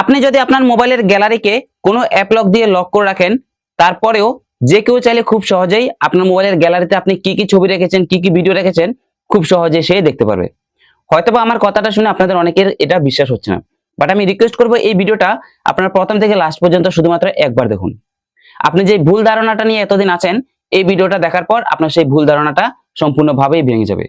আপনি যদি আপনার মোবাইলের গ্যালারিকে কোনো অ্যাপ লক দিয়ে লক করে রাখেন, তারপরেও যে কেউ চাইলে খুব সহজেই আপনার মোবাইলের গ্যালারিতে আপনি কি কি ছবি রেখেছেন, কি কি ভিডিও রেখেছেন, খুব সহজে সে দেখতে পারবে। হয়তোবা আমার কথাটা শুনে আপনাদের অনেকের এটা বিশ্বাস হচ্ছে না। বাট আমি রিকোয়েস্ট করব এই ভিডিওটা আপনার প্রথম থেকে লাস্ট পর্যন্ত শুধুমাত্র একবার দেখুন। আপনি যে ভুল ধারণাটা নিয়ে এতদিন আছেন, এই ভিডিওটা দেখার পর আপনার সেই ভুল ধারণাটা সম্পূর্ণভাবেই ভেঙে যাবে।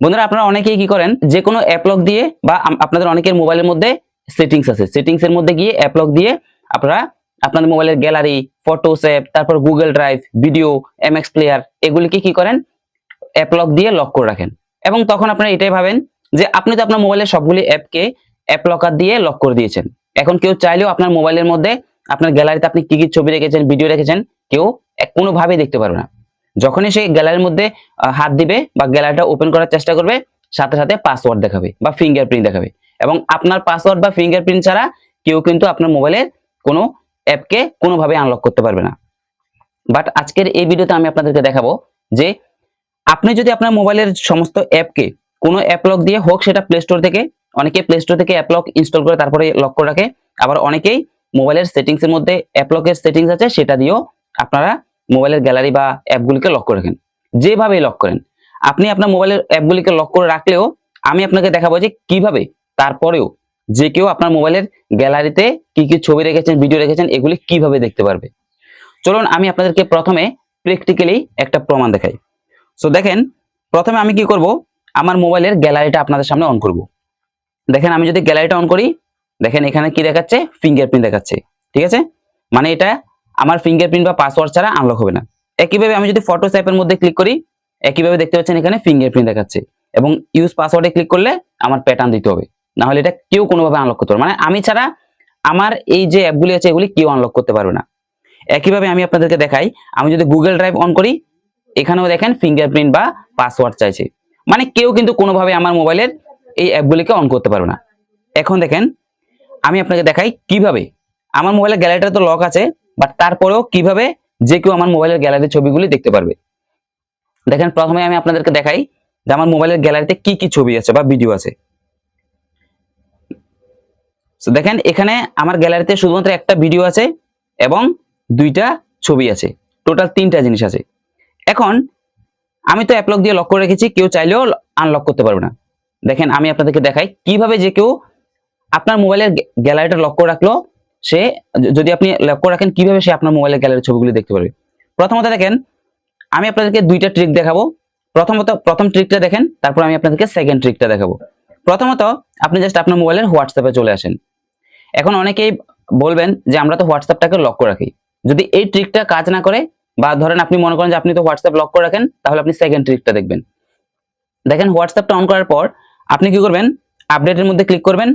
বন্ধুরা, আপনারা অনেকেই কি করেন, যে কোনো অ্যাপ লক দিয়ে বা আপনাদের অনেকের মোবাইলের মধ্যে সেটিংস আছে। সেটিংস এর মধ্যে গিয়ে অ্যাপ লক দিয়ে আপনারা আপনাদের মোবাইলের গ্যালারি ফটোস অ্যাপ তারপর Google drive video MX player এগুলিকে কি করেন? অ্যাপ লক দিয়ে লক করে রাখেন। এবং তখন আপনারা এটাই ভাবেন যে আপনি তো আপনার মোবাইলের সবগুলি অ্যাপকে অ্যাপ লকার দিয়ে লক করে দিয়েছেন। এখন কেউ চাইলেও আপনার মোবাইলের মধ্যে আপনার গ্যালারিতে আপনি কি কি ছবি রেখেছেন ভিডিও রেখেছেন, কেউ কোনোভাবেই দেখতে পারবে না। যখনই সেই গ্যালারির মধ্যে হাত দিবে বা গ্যালারিটা ওপেন করার চেষ্টা করবে, সাথে সাথে পাসওয়ার্ড দেখাবে বা ফিঙ্গারপ্রিন্ট দেখাবে। এবং আপনার পাসওয়ার্ড বা ফিঙ্গারপ্রিন্ট ছাড়া কেউ কিন্তু আপনার মোবাইলের কোনো অ্যাপকে কোনোভাবে আনলক করতে পারবে না। বাট আজকের এই ভিডিওতে আমি আপনাদেরকে দেখাবো যে আপনি যদি আপনার মোবাইলের সমস্ত অ্যাপকে কোনো অ্যাপ লক দিয়ে হোক সেটা প্লে স্টোর থেকে, অনেকে প্লে স্টোর থেকে অ্যাপ লক ইনস্টল করে তারপরে লক করে রাখে, আবার অনেকেই মোবাইলের সেটিংসের মধ্যে অ্যাপ লকের সেটিংস আছে সেটা দিয়েও আপনারা মোবাইলের গ্যালারি বা অ্যাপগুলিকে লক করে রাখেন। যেভাবেই লক করেন। আপনি আপনার মোবাইলের অ্যাপগুলিকে লক করে রাখলেও আমি আপনাকে দেখাবো যে কীভাবে তারপরেও যে কেউ আপনার মোবাইলের গ্যালারিতে কি কি ছবি রেখেছেন ভিডিও রেখেছেন, এগুলি কীভাবে দেখতে পারবে? চলুন আমি আপনাদেরকে প্রথমে প্র্যাকটিক্যালি একটা প্রমাণ দেখাই। সো দেখেন, প্রথমে আমি কি করব? আমার মোবাইলের গ্যালারিটা আপনাদের সামনে অন করব। দেখেন, আমি যদি গ্যালারিটা অন করি, দেখেন এখানে কি দেখাচ্ছে? ফিঙ্গারপ্রিন্ট দেখাচ্ছে। ঠিক আছে? মানে এটা আমার ফিঙ্গারপ্রিন্ট বা পাসওয়ার্ড ছাড়া আনলক হবে না। একইভাবে আমি যদি ফটোস অ্যাপের মধ্যে ক্লিক করি, একইভাবে দেখতে পাচ্ছেন এখানে ফিঙ্গারপ্রিন্ট দেখাচ্ছে। এবং ইউজ পাসওয়ার্ডে ক্লিক করলে আমার প্যাটার্ন দিতে হবে। না হলে এটা কেউ কোনোভাবে আনলক করতে পারবে মানে আমি ছাড়া আমার এই যে অ্যাপগুলি আছে, এগুলি কেউ আনলক করতে পারবে না। একইভাবে আমি আপনাদেরকে দেখাই, আমি যদি গুগল ড্রাইভ অন করি, এখানেও দেখেন ফিঙ্গারপ্রিন্ট বা পাসওয়ার্ড চাইছে। মানে কেউ কিন্তু কোনোভাবে আমার মোবাইলের এই অ্যাপগুলিকে অন করতে পারবে না। এখন দেখেন, আমি আপনাকে দেখাই কীভাবে আমার মোবাইলের গ্যালারিটা তো লক আছে বাট তারপরেও কীভাবে যে কেউ আমার মোবাইলের গ্যালারির ছবিগুলি দেখতে পারবে। দেখেন, প্রথমে আমি আপনাদেরকে দেখাই যে আমার মোবাইলের গ্যালারিতে কি কি ছবি আছে বা ভিডিও আছে। So, দেখেন, এখানে আমার গ্যালারিতে শুধুমাত্র একটা ভিডিও আছে এবং দুইটা ছবি আছে। টোটাল তিনটা জিনিস আছে। এখন, আমি তো অ্যাপলক দিয়ে লক করে রেখেছি, কেউ চাইলেও আনলক করতে পারবে না। দেখেন, আমি আপনাদেরকে দেখাই, কীভাবে যে কেউ আপনার মোবাইলের গ্যালারিটা লক করে রাখল, সে, যদি আপনি লক করে রাখেন, কীভাবে সে আপনার মোবাইলের গ্যালারির ছবিগুলি দেখতে পারবে? প্রথমত দেখেন, আমি আপনাদেরকে দুইটা ট্রিক দেখাবো। প্রথমত, প্রথম ট্রিকটা দেখেন, তারপর আমি আপনাদেরকে সেকেন্ড ট্রিকটা দেখাবো। প্রথমত, আপনি জাস্ট আপনার মোবাইলের হোয়াটসঅ্যাপে চলে আসেন। এখন অনেকেই বলবেন যে আমরা তো হোয়াটসঅ্যাপটাকে লক করে রাখি। যদি এই ট্রিকটা কাজ না করে বা ধরেন আপনি মনে করেন যে আপনি তো হোয়াটসঅ্যাপ লক করে রাখেন, তাহলে আপনি সেকেন্ড ট্রিকটা দেখবেন। দেখেন হোয়াটসঅ্যাপটা অন করার পর আপনি কি করবেন? আপডেটের মধ্যে ক্লিক করবেন,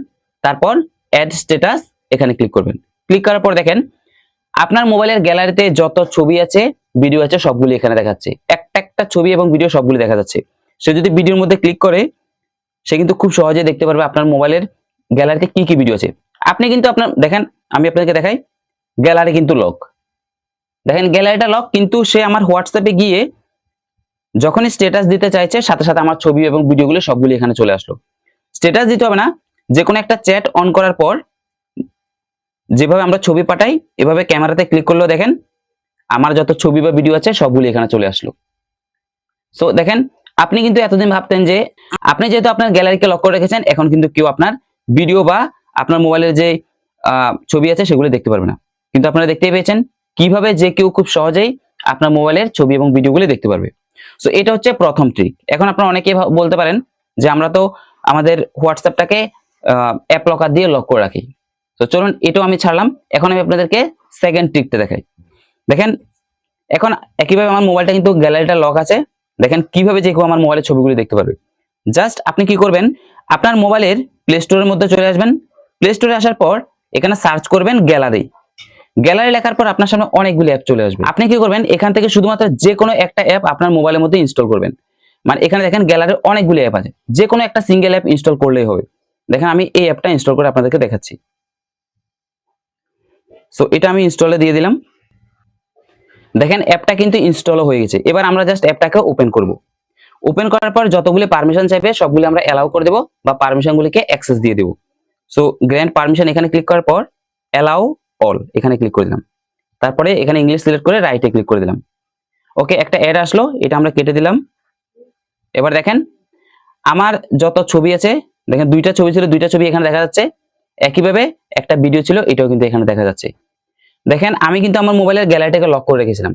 তারপর অ্যাড স্ট্যাটাস এখানে ক্লিক করবেন। ক্লিক করার পর দেখেন, আপনার মোবাইলের গ্যালারিতে যত ছবি আছে ভিডিও আছে, সবগুলি এখানে দেখাচ্ছে। একটা একটা ছবি এবং ভিডিও সবগুলি দেখা যাচ্ছে। সে যদি ভিডিওর মধ্যে ক্লিক করে, সে কিন্তু খুব সহজে দেখতে পারবে আপনার মোবাইলের গ্যালারিতে কি কি ভিডিও আছে। আপনি কিন্তু আপনার, দেখেন, আমি আপনাকে দেখাই, গ্যালারি কিন্তু লক দেখেন, গ্যালারিটা লক কিন্তু সে আমার হোয়াটসঅ্যাপে গিয়ে যখনই স্ট্যাটাস দিতে চাইছে, সাথে সাথে আমার ছবি এবং ভিডিওগুলো সবগুলি এখানে চলে আসলো। স্ট্যাটাস দিতে হবে না যে কোনো একটা চ্যাট অন করার পর, যেভাবে আমরা ছবি পাঠাই, এভাবে ক্যামেরাতে ক্লিক করলেও দেখেন, আমার যত ছবি বা ভিডিও আছে, সবগুলি এখানে চলে আসলো। সো দেখেন, আপনি কিন্তু এতদিন ভাবতেন যে, আপনি যেহেতু আপনার গ্যালারিকে লক করে রেখেছেন, এখন কিন্তু কেউ আপনার ভিডিও বা আপনার মোবাইলের যে ছবি আছে সেগুলো দেখতে পারবে না। কিন্তু আপনারা দেখতেই পেয়েছেন কীভাবে যে কেউ খুব সহজেই আপনার মোবাইলের ছবি এবং ভিডিওগুলো দেখতে পারবে। সো এটা হচ্ছে প্রথম ট্রিক এখন আপনারা অনেকেই ভাব- বলতে পারেন যে, আমরা তো আমাদের হোয়াটসঅ্যাপটাকে অ্যাপ লকার দিয়ে লক করে রাখি। তো চলুন এটাও আমি ছাড়লাম। এখন আমি আপনাদেরকে সেকেন্ড ট্রিকটা দেখাই। দেখেন, এখন একইভাবে আমার মোবাইলটা কিন্তু গ্যালারিটা লক আছে। দেখেন কীভাবে যে কেউ আমার মোবাইলের ছবিগুলি দেখতে পারবে। জাস্ট আপনি কি করবেন, আপনার মোবাইলের প্লে স্টোরের মধ্যে চলে আসবেন। প্লে স্টোরে আসার পর এখানে সার্চ করবেন গ্যালারি গ্যালারি লেখার পর আপনার সামনে অনেকগুলি অ্যাপ চলে আসবে। আপনি কি করবেন? এখান থেকে শুধুমাত্র যে কোনো একটা অ্যাপ আপনার মোবাইলের মধ্যে ইনস্টল করবেন। মানে এখানে দেখেন গ্যালারির অনেকগুলি অ্যাপ আছে। যে কোনো একটা সিঙ্গেল অ্যাপ ইনস্টল করলেই হবে। দেখেন আমি এই অ্যাপটা ইনস্টল করে আপনাদেরকে দেখাচ্ছি। সো এটা আমি ইনস্টলে দিয়ে দিলাম। দেখেন অ্যাপটা কিন্তু ইনস্টলও হয়ে গেছে। এবার আমরা জাস্ট অ্যাপটাকে ওপেন করব। ওপেন করার পর যতগুলি পারমিশন চাইবে, সবগুলি আমরা অ্যালাউ করে দেবো বা পারমিশনগুলিকে অ্যাক্সেস দিয়ে দেবো। সো গ্র্যান্ড পারমিশন এখানে ক্লিক করার পর অ্যালাউ অল এখানে ক্লিক করে দিলাম। তারপরে এখানে ইংলিশ সিলেক্ট করে রাইটে ক্লিক করে দিলাম। ওকে একটা অ্যাড আসলো, এটা আমরা কেটে দিলাম। এবার দেখেন, আমার যত ছবি আছে, দেখেন দুইটা ছবি ছিল, দুইটা ছবি এখানে দেখা যাচ্ছে। একইভাবে একটা ভিডিও ছিল, এটাও কিন্তু এখানে দেখা যাচ্ছে। দেখেন, আমি কিন্তু আমার মোবাইলের গ্যালারিটাকে লক করে রেখেছিলাম।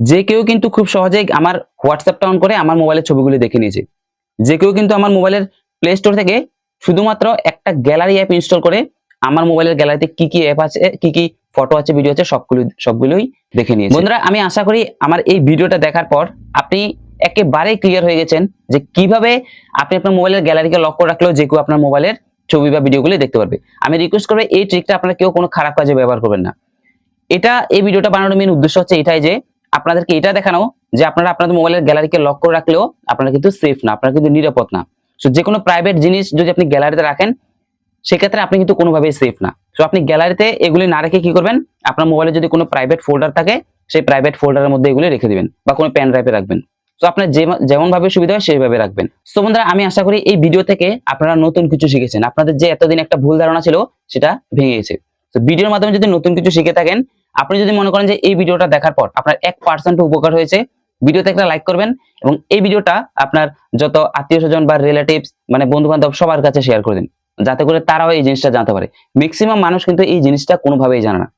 যে কেউ কিন্তু খুব সহজেই আমার হোয়াটসঅ্যাপটা অন করে আমার মোবাইলের ছবিগুলি দেখে নিয়েছে। যে কেউ কিন্তু আমার মোবাইলের প্লে স্টোর থেকে শুধুমাত্র একটা গ্যালারি অ্যাপ ইনস্টল করে আমার মোবাইলের গ্যালারিতে কি কি অ্যাপ আছে, কি কি ফটো আছে ভিডিও আছে, সবগুলো সবগুলোই দেখে নিয়েছি। বন্ধুরা, আমি আশা করি আমার এই ভিডিওটা দেখার পর আপনি একেবারেই ক্লিয়ার হয়ে গেছেন যে কীভাবে আপনি আপনার মোবাইলের গ্যালারিকে লক করে রাখলেও যে কেউ আপনার মোবাইলের ছবি বা ভিডিওগুলি দেখতে পারবে। আমি রিকোয়েস্ট করব, এই ট্রিকটা আপনারা কেউ কোনো খারাপ কাজে ব্যবহার করবেন না। এটা, এই ভিডিওটা বানানোর মেন উদ্দেশ্য হচ্ছে এটাই যে, আপনাদেরকে এটা দেখানো যে আপনারা আপনাদের মোবাইলের গ্যালারিকে লক করে রাখলেও আপনারা কিন্তু সেফ না, আপনারা কিন্তু নিরাপদ না। সো যে কোনো প্রাইভেট জিনিস যদি আপনি গ্যালারিতে রাখেন, সেক্ষেত্রে আপনি কিন্তু কোনোভাবেই সেফ না। সো আপনি গ্যালারিতে এগুলি না রেখে কি করবেন? আপনার মোবাইলে যদি কোনো প্রাইভেট ফোল্ডার থাকে, সেই প্রাইভেট ফোল্ডারের মধ্যে এগুলি রেখে দিবেন বা কোনো পেন ড্রাইভে রাখবেন। তো আপনার যেমন ভাবে সুবিধা হয় সেইভাবে রাখবেন। তো বন্ধুরা, আমি আশা করি এই ভিডিও থেকে আপনারা নতুন কিছু শিখেছেন। আপনাদের যে এতদিন একটা ভুল ধারণা ছিল, সেটা ভেঙে গেছে তো ভিডিওর মাধ্যমে যদি নতুন কিছু শিখে থাকেন, আপনি যদি মনে করেন যে এই ভিডিওটা দেখার পর আপনার এক পার্সেন্ট উপকার হয়েছে ভিডিওতে একটা লাইক করবেন এবং এই ভিডিওটা আপনার যত আত্মীয় স্বজন বা রিলেটিভস মানে বন্ধু বান্ধব সবার কাছে শেয়ার করে দিন। যাতে করে তারাও এই জিনিসটা জানতে পারে। ম্যাক্সিমাম মানুষ কিন্তু এই জিনিসটা কোনোভাবেই জানে না।